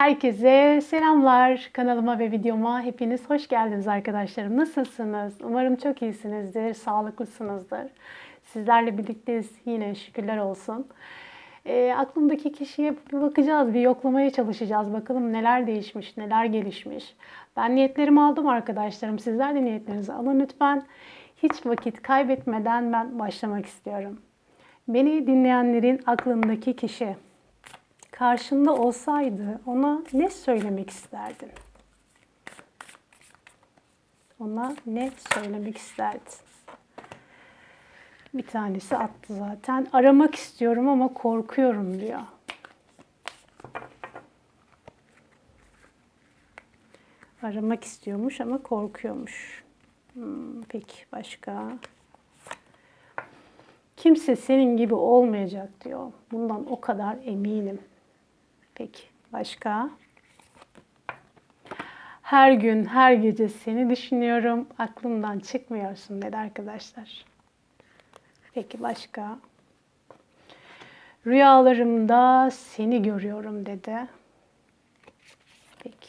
Herkese selamlar. Kanalıma ve videoma hepiniz hoş geldiniz arkadaşlarım. Nasılsınız? Umarım çok iyisinizdir, sağlıklısınızdır. Sizlerle birlikteyiz yine şükürler olsun. E, aklımdaki kişiye bir bakacağız, bir yoklamaya çalışacağız. Bakalım neler değişmiş, neler gelişmiş. Ben niyetlerimi aldım arkadaşlarım. Sizler de niyetlerinizi alın lütfen. Hiç vakit kaybetmeden ben başlamak istiyorum. Beni dinleyenlerin aklındaki kişi karşında olsaydı ona ne söylemek isterdin? Ona ne söylemek isterdin? Bir tanesi attı zaten. Aramak istiyorum ama korkuyorum diyor. Aramak istiyormuş ama korkuyormuş. Hmm, peki başka? Kimse senin gibi olmayacak diyor. Bundan o kadar eminim. Peki başka? Her gün, her gece seni düşünüyorum. Aklımdan çıkmıyorsun dedi arkadaşlar. Peki başka? Rüyalarımda seni görüyorum dedi. Peki.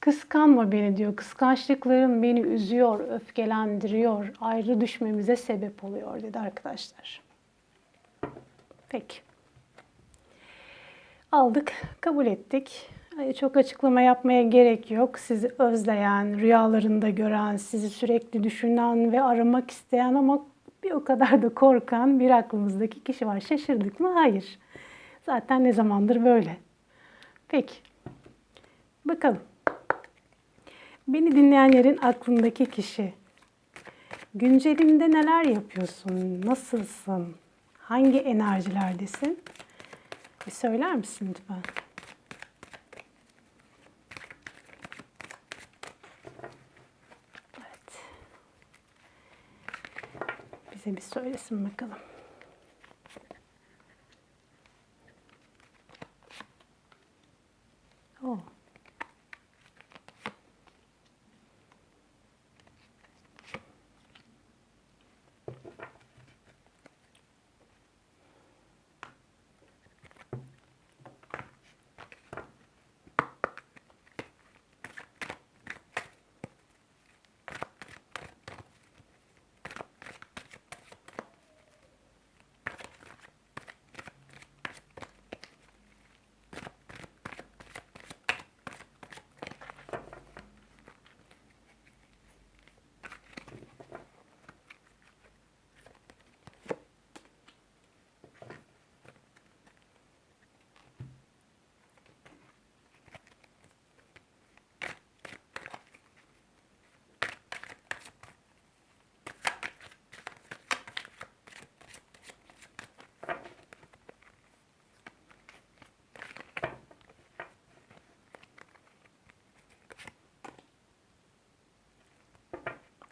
Kıskanma beni diyor. Kıskançlıkların beni üzüyor, öfkelendiriyor, ayrı düşmemize sebep oluyor dedi arkadaşlar. Peki. Aldık, kabul ettik. Çok açıklama yapmaya gerek yok. Sizi özleyen, rüyalarında gören, sizi sürekli düşünen ve aramak isteyen ama bir o kadar da korkan bir aklımızdaki kişi var. Şaşırdık mı? Hayır. Zaten ne zamandır böyle. Peki. Bakalım. Beni dinleyenlerin aklındaki kişi. Güncelinde neler yapıyorsun? Nasılsın? Hangi enerjilerdesin? Bir söyler misin lütfen? Evet. Bize bir söylesin bakalım. Oh.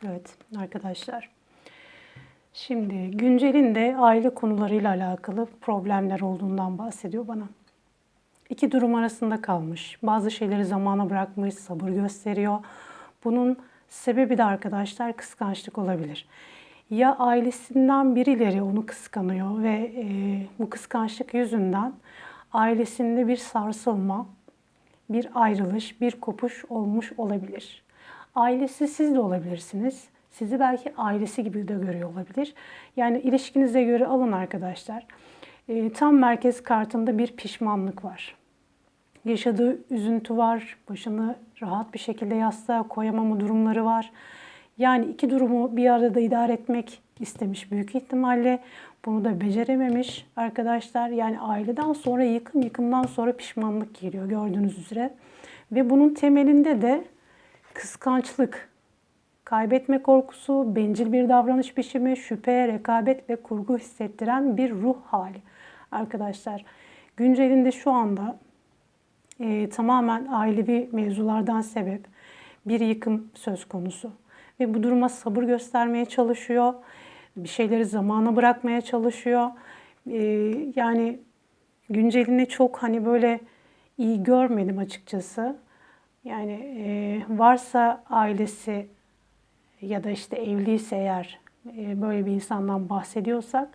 Evet arkadaşlar. Şimdi güncelinde aile konularıyla alakalı problemler olduğundan bahsediyor bana. İki durum arasında kalmış. Bazı şeyleri zamana bırakmış, sabır gösteriyor. Bunun sebebi de arkadaşlar kıskançlık olabilir. Ya ailesinden birileri onu kıskanıyor ve e, bu kıskançlık yüzünden ailesinde bir sarsılma, bir ayrılış, bir kopuş olmuş olabilir. Ailesi siz de olabilirsiniz. Sizi belki ailesi gibi de görüyor olabilir. Yani ilişkinize göre alın arkadaşlar. E, tam merkez kartında bir pişmanlık var. Yaşadığı üzüntü var. Başını rahat bir şekilde yastığa koyamama durumları var. Yani iki durumu bir arada idare etmek istemiş büyük ihtimalle. Bunu da becerememiş arkadaşlar. Yani aileden sonra yıkım, yıkımdan sonra pişmanlık geliyor gördüğünüz üzere. Ve bunun temelinde de kıskançlık, kaybetme korkusu, bencil bir davranış biçimi, şüphe, rekabet ve kurgu hissettiren bir ruh hali. Arkadaşlar güncelinde şu anda e, tamamen ailevi mevzulardan sebep bir yıkım söz konusu. Ve bu duruma sabır göstermeye çalışıyor. Bir şeyleri zamana bırakmaya çalışıyor. E, yani güncelini çok hani böyle iyi görmedim açıkçası. Yani e, varsa ailesi ya da işte evliyse eğer e, böyle bir insandan bahsediyorsak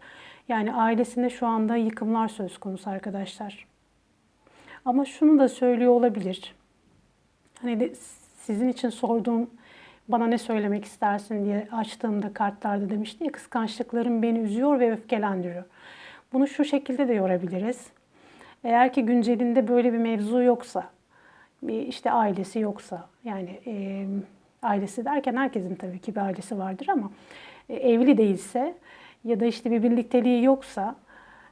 yani ailesinde şu anda yıkımlar söz konusu arkadaşlar. Ama şunu da söylüyor olabilir. Hani de sizin için sorduğum bana ne söylemek istersin diye açtığımda kartlarda demişti ya kıskançlıklarım beni üzüyor ve öfkelendiriyor. Bunu şu şekilde de yorabiliriz. Eğer ki güncelinde böyle bir mevzu yoksa, işte ailesi yoksa, yani e, ailesi derken herkesin tabii ki bir ailesi vardır ama e, evli değilse ya da işte bir birlikteliği yoksa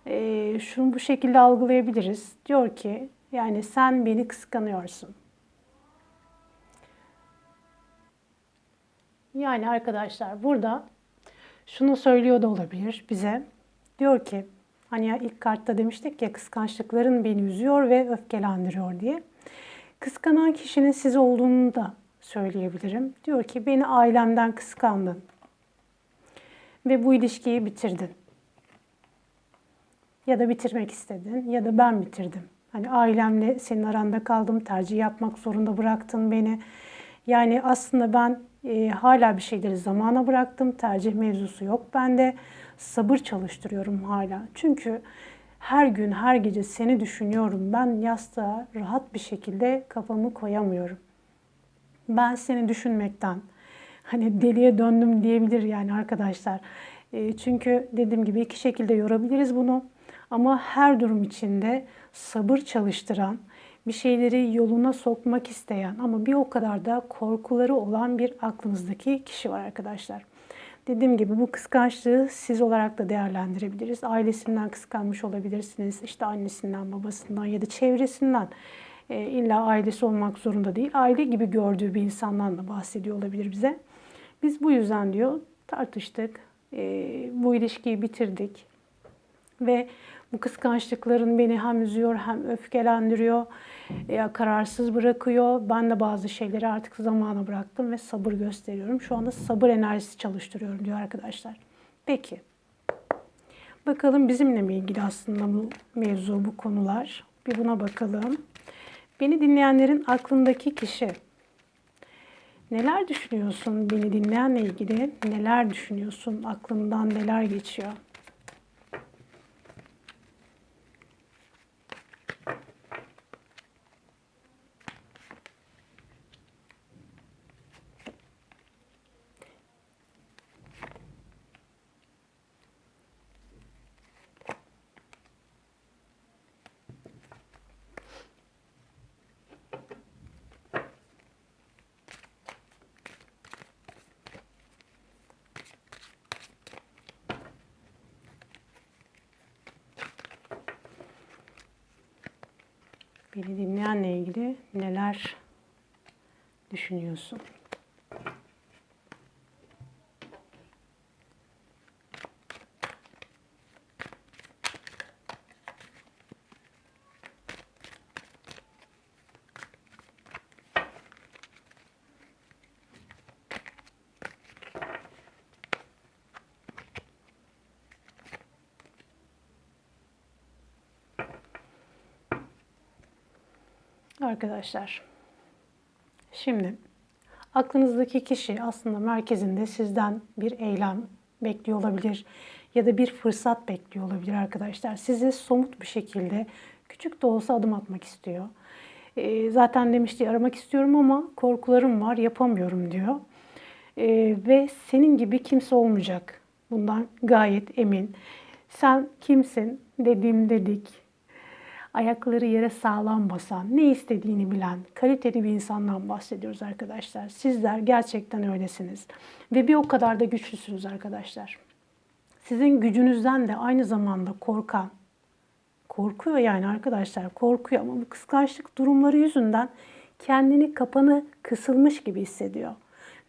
e, şunu bu şekilde algılayabiliriz. Diyor ki yani sen beni kıskanıyorsun. Yani arkadaşlar burada şunu söylüyor da olabilir bize. Diyor ki hani ya ilk kartta demiştik ya kıskançlıkların beni üzüyor ve öfkelendiriyor diye. Kıskanan kişinin siz olduğunu da söyleyebilirim. Diyor ki beni ailemden kıskandın ve bu ilişkiyi bitirdin. Ya da bitirmek istedin ya da ben bitirdim. Hani ailemle senin aranda kaldım, tercih yapmak zorunda bıraktın beni. Yani aslında ben e, hala bir şeyleri zamana bıraktım. Tercih mevzusu yok bende. Sabır çalıştırıyorum hala. Çünkü her gün, her gece seni düşünüyorum. Ben yastığa rahat bir şekilde kafamı koyamıyorum. Ben seni düşünmekten hani deliye döndüm diyebilir yani arkadaşlar. E, çünkü dediğim gibi iki şekilde yorabiliriz bunu. Ama her durum içinde sabır çalıştıran, bir şeyleri yoluna sokmak isteyen ama bir o kadar da korkuları olan bir aklınızdaki kişi var arkadaşlar. Dediğim gibi bu kıskançlığı siz olarak da değerlendirebiliriz. Ailesinden kıskanmış olabilirsiniz. İşte annesinden, babasından ya da çevresinden. E, illa ailesi olmak zorunda değil. Aile gibi gördüğü bir insandan da bahsediyor olabilir bize. Biz bu yüzden diyor tartıştık. E, bu ilişkiyi bitirdik. Ve bu kıskançlıkların beni hem üzüyor hem öfkelendiriyor, ya kararsız bırakıyor. Ben de bazı şeyleri artık zamana bıraktım ve sabır gösteriyorum. Şu anda sabır enerjisi çalıştırıyorum diyor arkadaşlar. Peki. Bakalım bizimle mi ilgili aslında bu mevzu, bu konular? Bir buna bakalım. Beni dinleyenlerin aklındaki kişi. Neler düşünüyorsun beni dinleyenle ilgili? Neler düşünüyorsun? Aklından neler geçiyor? Beni dinleyenle ilgili neler düşünüyorsun? Arkadaşlar, şimdi aklınızdaki kişi aslında merkezinde sizden bir eylem bekliyor olabilir ya da bir fırsat bekliyor olabilir arkadaşlar. Sizi somut bir şekilde küçük de olsa adım atmak istiyor. E, zaten demişti aramak istiyorum ama korkularım var yapamıyorum diyor. E, ve senin gibi kimse olmayacak. Bundan gayet emin. Sen kimsin dediğim dedik ayakları yere sağlam basan, ne istediğini bilen, kaliteli bir insandan bahsediyoruz arkadaşlar. Sizler gerçekten öylesiniz. Ve bir o kadar da güçlüsünüz arkadaşlar. Sizin gücünüzden de aynı zamanda korkan, korkuyor yani arkadaşlar, korkuyor ama bu kıskançlık durumları yüzünden kendini kapanı kısılmış gibi hissediyor.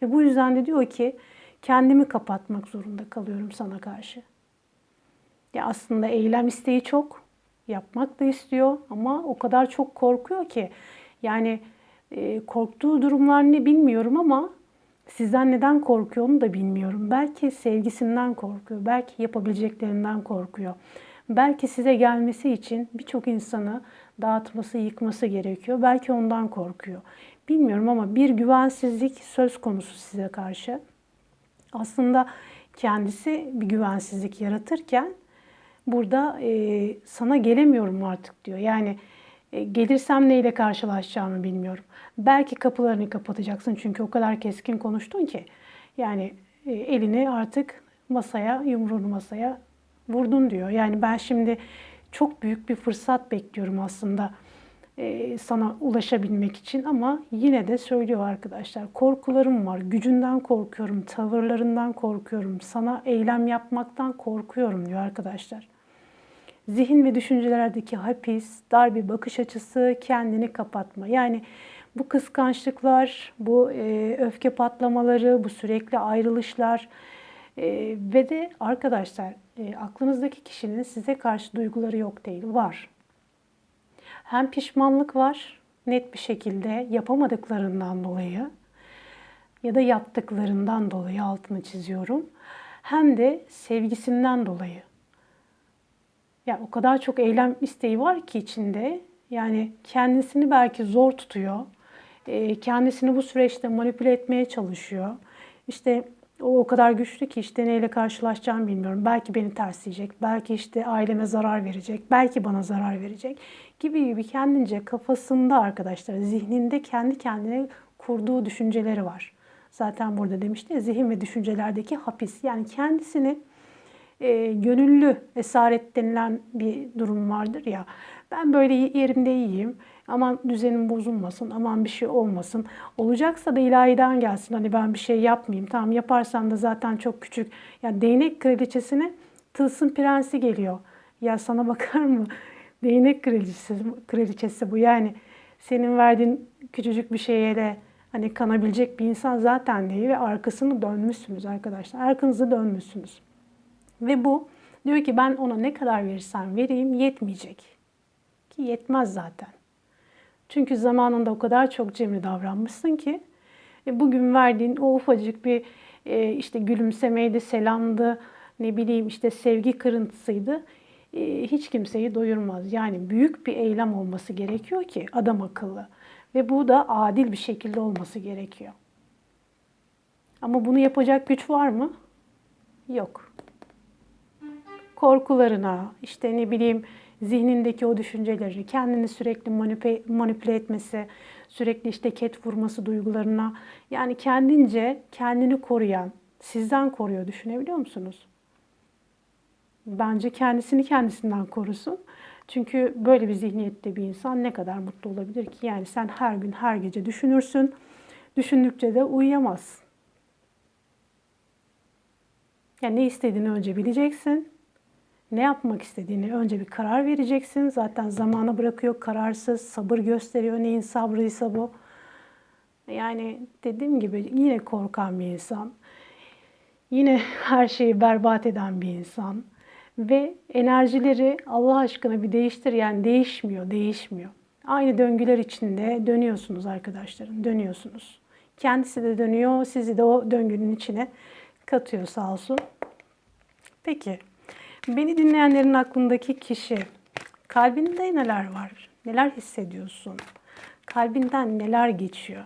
Ve bu yüzden de diyor ki kendimi kapatmak zorunda kalıyorum sana karşı. Ya aslında eylem isteği çok yapmak da istiyor ama o kadar çok korkuyor ki yani e, korktuğu durumlar ne bilmiyorum ama sizden neden korkuyor onu da bilmiyorum. Belki sevgisinden korkuyor, belki yapabileceklerinden korkuyor. Belki size gelmesi için birçok insanı dağıtması, yıkması gerekiyor. Belki ondan korkuyor. Bilmiyorum ama bir güvensizlik söz konusu size karşı. Aslında kendisi bir güvensizlik yaratırken burada e, sana gelemiyorum artık diyor. Yani E, gelirsem neyle karşılaşacağımı bilmiyorum. Belki kapılarını kapatacaksın çünkü o kadar keskin konuştun ki. Yani e, elini artık masaya, yumruğunu masaya vurdun diyor. Yani ben şimdi çok büyük bir fırsat bekliyorum aslında e, sana ulaşabilmek için ama yine de söylüyor arkadaşlar. Korkularım var, gücünden korkuyorum, tavırlarından korkuyorum, sana eylem yapmaktan korkuyorum diyor arkadaşlar. Zihin ve düşüncelerdeki hapis, dar bir bakış açısı, kendini kapatma. Yani bu kıskançlıklar, bu e, öfke patlamaları, bu sürekli ayrılışlar e, ve de arkadaşlar e, aklınızdaki kişinin size karşı duyguları yok değil, var. Hem pişmanlık var net bir şekilde yapamadıklarından dolayı ya da yaptıklarından dolayı altını çiziyorum. Hem de sevgisinden dolayı. Ya o kadar çok eylem isteği var ki içinde. Yani kendisini belki zor tutuyor. E, kendisini bu süreçte manipüle etmeye çalışıyor. İşte o o kadar güçlü ki işte neyle karşılaşacağımı bilmiyorum. Belki beni tersleyecek, belki işte aileme zarar verecek, belki bana zarar verecek gibi gibi kendince kafasında arkadaşlar, zihninde kendi kendine kurduğu düşünceleri var. Zaten burada demişti ya zihin ve düşüncelerdeki hapis. Yani kendisini e, gönüllü esaret denilen bir durum vardır ya. Ben böyle yerimde iyiyim. Aman düzenim bozulmasın, aman bir şey olmasın. Olacaksa da ilahiden gelsin. Hani ben bir şey yapmayayım. Tamam yaparsam da zaten çok küçük. Yani değnek kraliçesine tılsım prensi geliyor. Ya sana bakar mı? Değnek kraliçesi, kraliçesi bu. Yani senin verdiğin küçücük bir şeye de hani kanabilecek bir insan zaten değil ve arkasını dönmüşsünüz arkadaşlar. Arkanızı dönmüşsünüz. Ve bu diyor ki ben ona ne kadar verirsem vereyim yetmeyecek. Ki yetmez zaten. Çünkü zamanında o kadar çok cimri davranmışsın ki e, bugün verdiğin o ufacık bir e, işte gülümsemeydi, selamdı, ne bileyim işte sevgi kırıntısıydı. E, hiç kimseyi doyurmaz. Yani büyük bir eylem olması gerekiyor ki adam akıllı. Ve bu da adil bir şekilde olması gerekiyor. Ama bunu yapacak güç var mı? Yok. Korkularına, işte ne bileyim zihnindeki o düşünceleri, kendini sürekli manipüle, manipüle etmesi, sürekli işte ket vurması duygularına, yani kendince kendini koruyan, sizden koruyor düşünebiliyor musunuz? Bence kendisini kendisinden korusun. Çünkü böyle bir zihniyette bir insan ne kadar mutlu olabilir ki? Yani sen her gün, her gece düşünürsün. Düşündükçe de uyuyamazsın. Yani ne istediğini önce bileceksin ne yapmak istediğini önce bir karar vereceksin. Zaten zamana bırakıyor, kararsız, sabır gösteriyor. Neyin sabrıysa bu. Yani dediğim gibi yine korkan bir insan. Yine her şeyi berbat eden bir insan. Ve enerjileri Allah aşkına bir değiştir. Yani değişmiyor, değişmiyor. Aynı döngüler içinde dönüyorsunuz arkadaşlarım, dönüyorsunuz. Kendisi de dönüyor, sizi de o döngünün içine katıyor sağ olsun. Peki, Beni dinleyenlerin aklındaki kişi, kalbinde neler var? Neler hissediyorsun? Kalbinden neler geçiyor?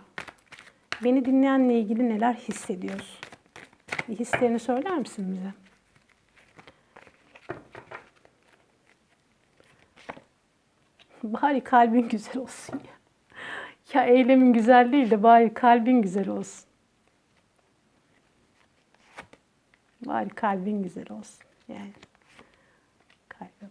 Beni dinleyenle ilgili neler hissediyorsun? Bir hislerini söyler misin bize? Bari kalbin güzel olsun ya. Ya eylemin güzel değil de bari kalbin güzel olsun. Bari kalbin güzel olsun. Yani. higher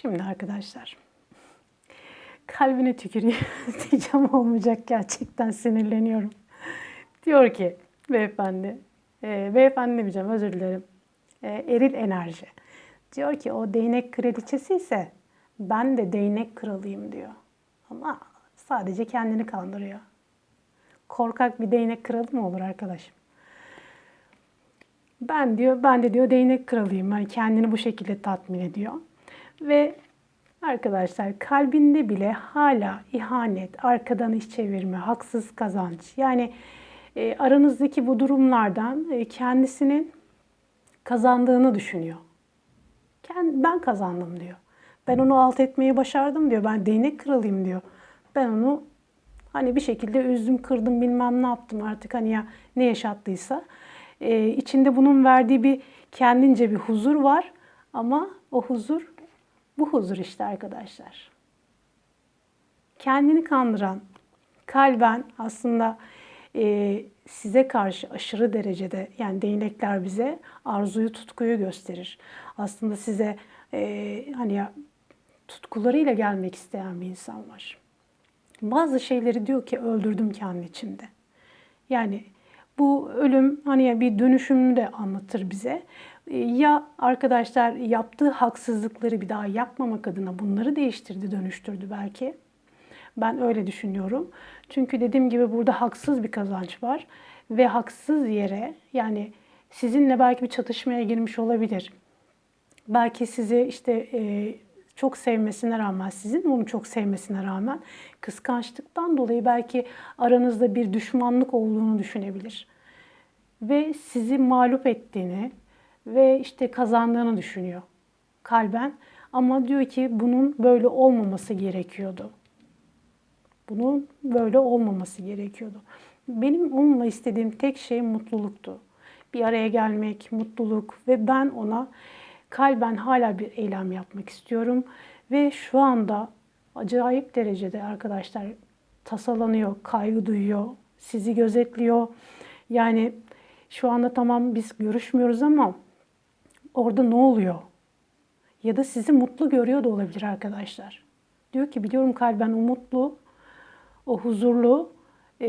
Şimdi arkadaşlar kalbine tüküreyim diyeceğim olmayacak gerçekten sinirleniyorum. Diyor ki beyefendi, e, beyefendi demeyeceğim özür dilerim. E, eril enerji. Diyor ki o değnek kraliçesi ise Ben de değnek kralıyım diyor. Ama sadece kendini kandırıyor. Korkak bir değnek kralı mı olur arkadaşım? Ben diyor, ben de diyor değnek kralıyım. Yani kendini bu şekilde tatmin ediyor. Ve arkadaşlar kalbinde bile hala ihanet, arkadan iş çevirme, haksız kazanç. Yani e, aranızdaki bu durumlardan e, kendisinin kazandığını düşünüyor. Ben kazandım diyor. Ben onu alt etmeyi başardım diyor. Ben değnek kralıyım diyor. Ben onu hani bir şekilde üzdüm, kırdım, bilmem ne yaptım artık hani ya ne yaşattıysa. Ee, içinde bunun verdiği bir kendince bir huzur var ama o huzur bu huzur işte arkadaşlar. Kendini kandıran kalben aslında e, size karşı aşırı derecede yani değnekler bize arzuyu, tutkuyu gösterir. Aslında size e, hani ya tutkularıyla gelmek isteyen bir insan var. Bazı şeyleri diyor ki öldürdüm kendi içimde. Yani bu ölüm hani ya bir dönüşümü de anlatır bize. Ya arkadaşlar yaptığı haksızlıkları bir daha yapmamak adına bunları değiştirdi, dönüştürdü belki. Ben öyle düşünüyorum. Çünkü dediğim gibi burada haksız bir kazanç var ve haksız yere yani sizinle belki bir çatışmaya girmiş olabilir. Belki sizi işte e, çok sevmesine rağmen, sizin onu çok sevmesine rağmen kıskançlıktan dolayı belki aranızda bir düşmanlık olduğunu düşünebilir. Ve sizi mağlup ettiğini ve işte kazandığını düşünüyor kalben. Ama diyor ki bunun böyle olmaması gerekiyordu. Bunun böyle olmaması gerekiyordu. Benim onunla istediğim tek şey mutluluktu. Bir araya gelmek, mutluluk ve ben ona kalben hala bir eylem yapmak istiyorum. Ve şu anda acayip derecede arkadaşlar tasalanıyor, kaygı duyuyor, sizi gözetliyor. Yani şu anda tamam biz görüşmüyoruz ama orada ne oluyor? Ya da sizi mutlu görüyor da olabilir arkadaşlar. Diyor ki biliyorum kalben o mutlu, o huzurlu e,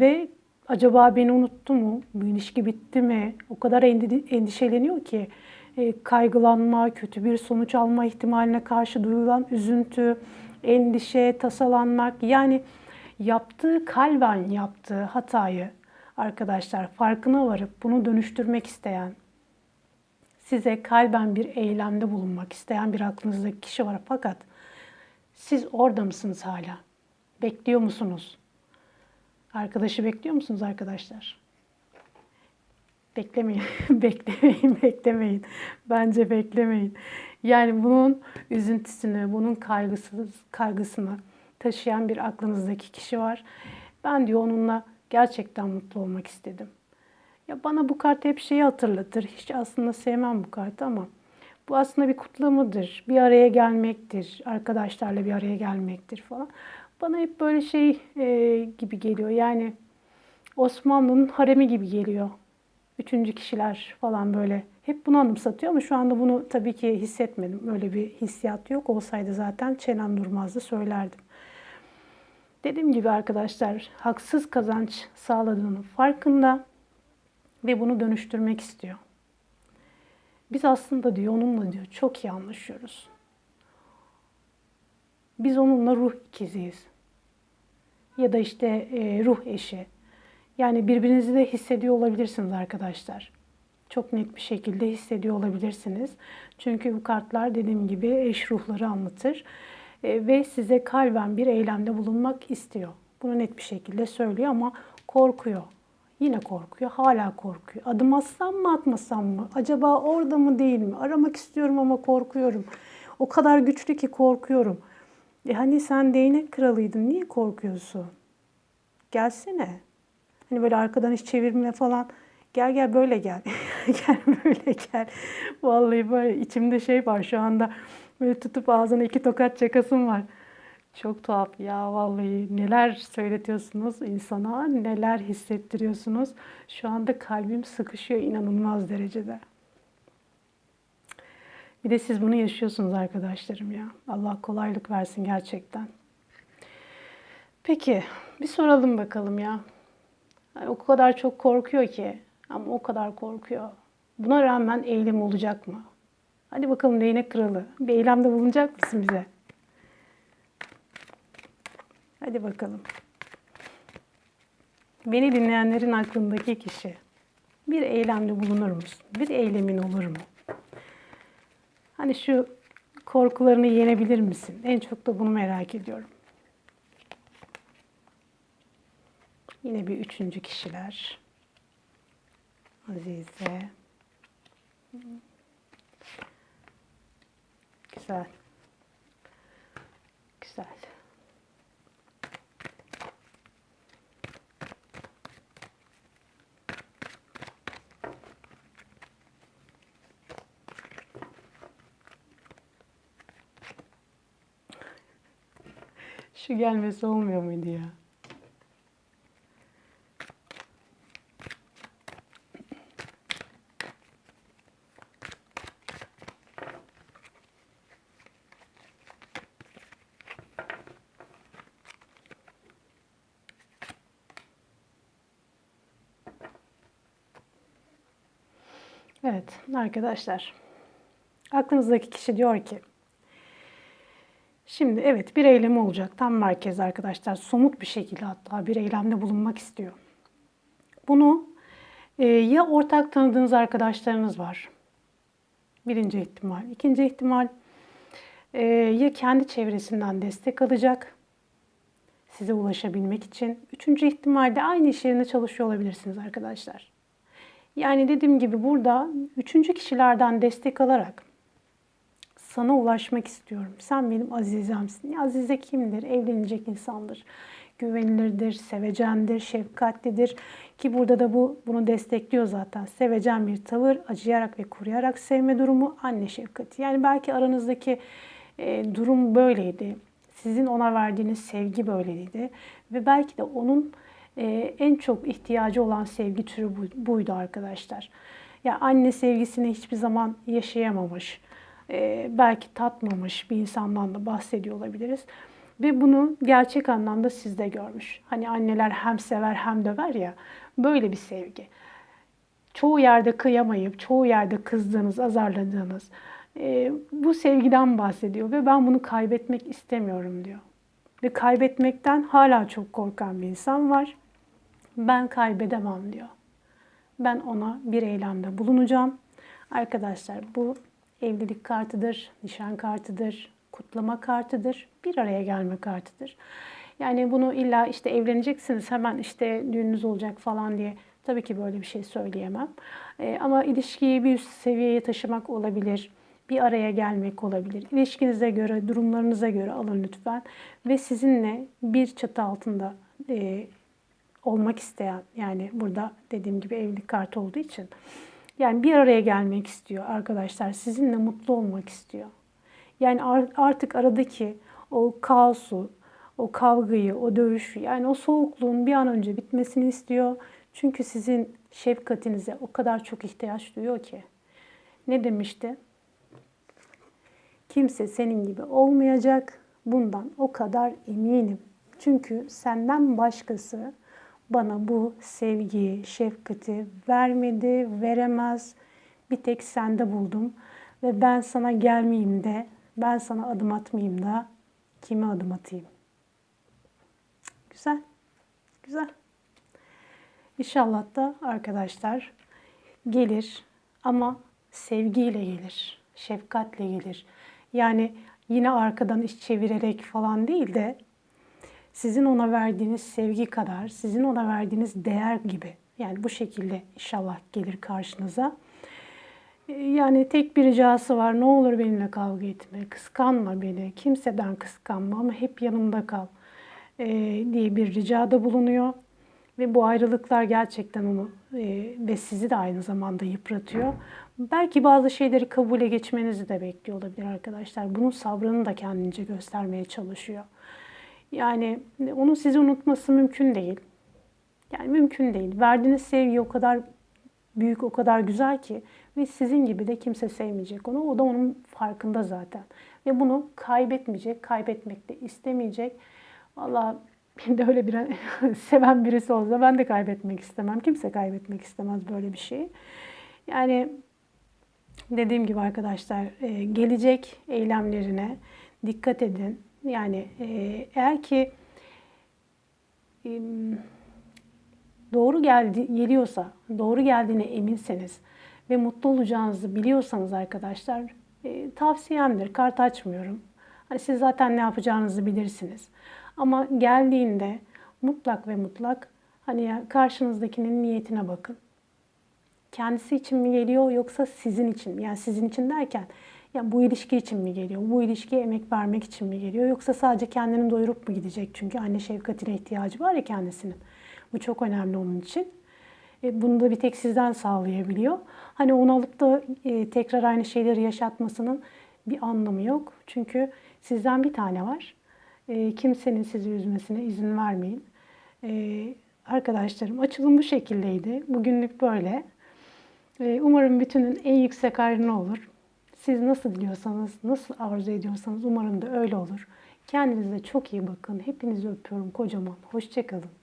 ve acaba beni unuttu mu? Bu ilişki bitti mi? O kadar endi- endişeleniyor ki e, kaygılanma, kötü bir sonuç alma ihtimaline karşı duyulan üzüntü, endişe, tasalanmak yani yaptığı kalben yaptığı hatayı arkadaşlar farkına varıp bunu dönüştürmek isteyen size kalben bir eylemde bulunmak isteyen bir aklınızdaki kişi var fakat siz orada mısınız hala? Bekliyor musunuz? Arkadaşı bekliyor musunuz arkadaşlar? Beklemeyin, beklemeyin, beklemeyin. Bence beklemeyin. Yani bunun üzüntüsünü, bunun kaygısız, kaygısını taşıyan bir aklınızdaki kişi var. Ben diyor onunla gerçekten mutlu olmak istedim. Ya bana bu kart hep şeyi hatırlatır. Hiç aslında sevmem bu kartı ama bu aslında bir kutlamadır. Bir araya gelmektir. Arkadaşlarla bir araya gelmektir falan. Bana hep böyle şey e, gibi geliyor. Yani Osmanlı'nın haremi gibi geliyor. Üçüncü kişiler falan böyle. Hep bunu anımsatıyor ama şu anda bunu tabii ki hissetmedim. Öyle bir hissiyat yok. Olsaydı zaten çenem durmazdı söylerdim. Dediğim gibi arkadaşlar haksız kazanç sağladığının farkında ve bunu dönüştürmek istiyor. Biz aslında diyor onunla diyor çok iyi anlaşıyoruz. Biz onunla ruh ikiziyiz. Ya da işte e, ruh eşi. Yani birbirinizi de hissediyor olabilirsiniz arkadaşlar. Çok net bir şekilde hissediyor olabilirsiniz. Çünkü bu kartlar dediğim gibi eş ruhları anlatır. E, ve size kalben bir eylemde bulunmak istiyor. Bunu net bir şekilde söylüyor ama korkuyor. Yine korkuyor, hala korkuyor. Adım atsam mı atmasam mı? Acaba orada mı değil mi? Aramak istiyorum ama korkuyorum. O kadar güçlü ki korkuyorum. E hani sen değnek kralıydın, niye korkuyorsun? Gelsene. Hani böyle arkadan hiç çevirme falan. Gel gel böyle gel. gel böyle gel. Vallahi böyle içimde şey var şu anda. Böyle tutup ağzına iki tokat çakasım var. Çok tuhaf ya vallahi neler söyletiyorsunuz insana, neler hissettiriyorsunuz. Şu anda kalbim sıkışıyor inanılmaz derecede. Bir de siz bunu yaşıyorsunuz arkadaşlarım ya. Allah kolaylık versin gerçekten. Peki bir soralım bakalım ya. O kadar çok korkuyor ki ama o kadar korkuyor. Buna rağmen eylem olacak mı? Hadi bakalım değnek kralı. Bir eylemde bulunacak mısın bize? Hadi bakalım. Beni dinleyenlerin aklındaki kişi bir eylemde bulunur musun? Bir eylemin olur mu? Hani şu korkularını yenebilir misin? En çok da bunu merak ediyorum. Yine bir üçüncü kişiler. Azize. Güzel. Şu gelmesi olmuyor muydu ya? Evet arkadaşlar. Aklınızdaki kişi diyor ki Şimdi evet bir eylem olacak. Tam merkez arkadaşlar. Somut bir şekilde hatta bir eylemde bulunmak istiyor. Bunu e, ya ortak tanıdığınız arkadaşlarınız var. Birinci ihtimal. İkinci ihtimal e, ya kendi çevresinden destek alacak size ulaşabilmek için. Üçüncü ihtimalde aynı iş yerinde çalışıyor olabilirsiniz arkadaşlar. Yani dediğim gibi burada üçüncü kişilerden destek alarak sana ulaşmak istiyorum. Sen benim azizemsin. Ya Azize kimdir? Evlenecek insandır. Güvenilirdir, sevecendir, şefkatlidir. Ki burada da bu bunu destekliyor zaten. Sevecen bir tavır, acıyarak ve koruyarak sevme durumu, anne şefkati. Yani belki aranızdaki e, durum böyleydi. Sizin ona verdiğiniz sevgi böyleydi. Ve belki de onun e, en çok ihtiyacı olan sevgi türü bu, buydu arkadaşlar. Ya anne sevgisini hiçbir zaman yaşayamamış e, belki tatmamış bir insandan da bahsediyor olabiliriz. Ve bunu gerçek anlamda sizde görmüş. Hani anneler hem sever hem döver ya. Böyle bir sevgi. Çoğu yerde kıyamayıp, çoğu yerde kızdığınız, azarladığınız e, bu sevgiden bahsediyor. Ve ben bunu kaybetmek istemiyorum diyor. Ve kaybetmekten hala çok korkan bir insan var. Ben kaybedemem diyor. Ben ona bir eylemde bulunacağım. Arkadaşlar bu evlilik kartıdır, nişan kartıdır, kutlama kartıdır, bir araya gelme kartıdır. Yani bunu illa işte evleneceksiniz hemen işte düğününüz olacak falan diye tabii ki böyle bir şey söyleyemem. Ee, ama ilişkiyi bir üst seviyeye taşımak olabilir. Bir araya gelmek olabilir. İlişkinize göre, durumlarınıza göre alın lütfen. Ve sizinle bir çatı altında e, olmak isteyen yani burada dediğim gibi evlilik kartı olduğu için yani bir araya gelmek istiyor arkadaşlar. Sizinle mutlu olmak istiyor. Yani artık aradaki o kaosu, o kavgayı, o dövüşü yani o soğukluğun bir an önce bitmesini istiyor. Çünkü sizin şefkatinize o kadar çok ihtiyaç duyuyor ki. Ne demişti? Kimse senin gibi olmayacak. Bundan o kadar eminim. Çünkü senden başkası bana bu sevgiyi, şefkati vermedi, veremez. Bir tek sende buldum. Ve ben sana gelmeyeyim de, ben sana adım atmayayım da kime adım atayım? Güzel. Güzel. İnşallah da arkadaşlar gelir ama sevgiyle gelir, şefkatle gelir. Yani yine arkadan iş çevirerek falan değil de sizin ona verdiğiniz sevgi kadar, sizin ona verdiğiniz değer gibi. Yani bu şekilde inşallah gelir karşınıza. Ee, yani tek bir ricası var. Ne olur benimle kavga etme. Kıskanma beni. Kimseden kıskanma ama hep yanımda kal. Ee, diye bir ricada bulunuyor. Ve bu ayrılıklar gerçekten onu e, ve sizi de aynı zamanda yıpratıyor. Belki bazı şeyleri kabule geçmenizi de bekliyor olabilir arkadaşlar. Bunun sabrını da kendince göstermeye çalışıyor. Yani onun sizi unutması mümkün değil. Yani mümkün değil. Verdiğiniz sevgi o kadar büyük, o kadar güzel ki ve sizin gibi de kimse sevmeyecek onu. O da onun farkında zaten. Ve bunu kaybetmeyecek, kaybetmek de istemeyecek. Valla ben de öyle bir seven birisi olsa ben de kaybetmek istemem. Kimse kaybetmek istemez böyle bir şeyi. Yani dediğim gibi arkadaşlar e, gelecek eylemlerine dikkat edin. Yani e, eğer ki doğru geldi geliyorsa, doğru geldiğine eminseniz ve mutlu olacağınızı biliyorsanız arkadaşlar e, tavsiyemdir. Kart açmıyorum. Hani siz zaten ne yapacağınızı bilirsiniz. Ama geldiğinde mutlak ve mutlak hani karşınızdakinin niyetine bakın. Kendisi için mi geliyor yoksa sizin için mi? Yani sizin için derken ya bu ilişki için mi geliyor? Bu ilişkiye emek vermek için mi geliyor? Yoksa sadece kendini doyurup mu gidecek? Çünkü anne şefkatine ihtiyacı var ya kendisinin. Bu çok önemli onun için. E, bunu da bir tek sizden sağlayabiliyor. Hani onu alıp da e, tekrar aynı şeyleri yaşatmasının bir anlamı yok. Çünkü sizden bir tane var. E, kimsenin sizi üzmesine izin vermeyin. Arkadaşlarım açılım bu şekildeydi. Bugünlük böyle. Umarım bütünün en yüksek hayrına olur. Siz nasıl diliyorsanız, nasıl arzu ediyorsanız umarım da öyle olur. Kendinize çok iyi bakın. Hepinizi öpüyorum kocaman. Hoşçakalın.